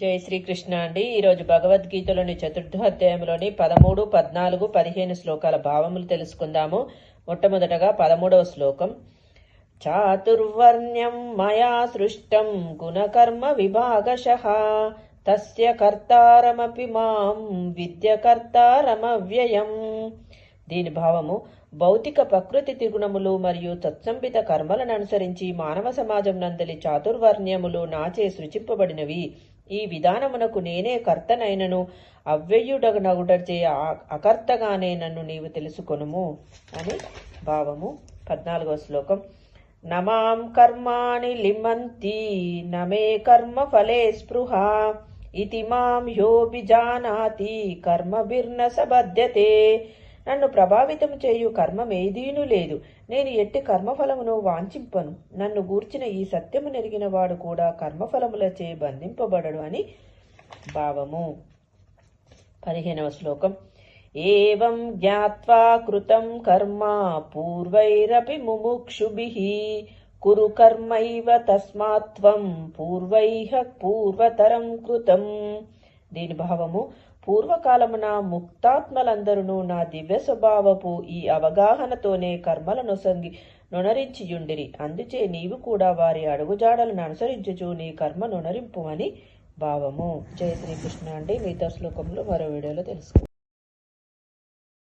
జై శ్రీకృష్ణ అండి. ఈరోజు భగవద్గీతలోని చతుర్థ అధ్యాయంలోని పదమూడు పద్నాలుగు పదిహేను శ్లోకాల భావములు తెలుసుకుందాము. మొట్టమొదటగా పదమూడవ శ్లోకం. చాతుర్వర్ణ్యం మయా సృష్టం గుణకర్మ విభాగశః. తస్య కర్తారమపి మాం విద్య కర్తారమవ్యయం దీని భావము భౌతిక ప్రకృతి త్రిగుణములు మరియు తత్సంబిత కర్మలను అనుసరించి మానవ సమాజం నందలి చాతుర్వర్ణ్యములు నాచే సృజింపబడినవి. ఈ విధానమునకు నేనే కర్తనైనను అవ్యయుడనగుడచే అకర్తగానే నన్ను నీవు తెలుసుకొనుము అని భావము. పద్నాలుగవ శ్లోకం. నమాం కర్మాణి లిమంతి నమే కర్మ ఫలే స్పృహ ఇది మాం యోభిజానాతి కర్మభిర్న సబధ్యతే నన్ను ప్రభావితం చేయు కర్మమేదీనూ లేదు. నేను ఎట్టి కర్మఫలమును వాంఛింపను. నన్ను గూర్చిన ఈ సత్యము నెరిగిన వాడు కూడా కర్మఫలములచే బంధింపబడడు అని భావము. పదిహేనవ శ్లోకం. ఏం జ్ఞాత్వా కృతం కర్మ పూర్వైరపి ముముక్షుభిః. కురు కర్మైవ తస్మాత్వం పూర్వైహ పూర్వతరం కృతం. దీని భావము పూర్వకాలమున ముక్తాత్మలందరూ నా దివ్య స్వభావపు ఈ అవగాహనతోనే కర్మలను నొసంగి నొనరించియుండిరి. అందుచే నీవు కూడా వారి అడుగుజాడలను అనుసరించుచు నీ కర్మ నొనరింపు అని భావము. జయ శ్రీకృష్ణ అండి. మిగతా శ్లోకంలో మరో వీడియోలో తెలుసుకో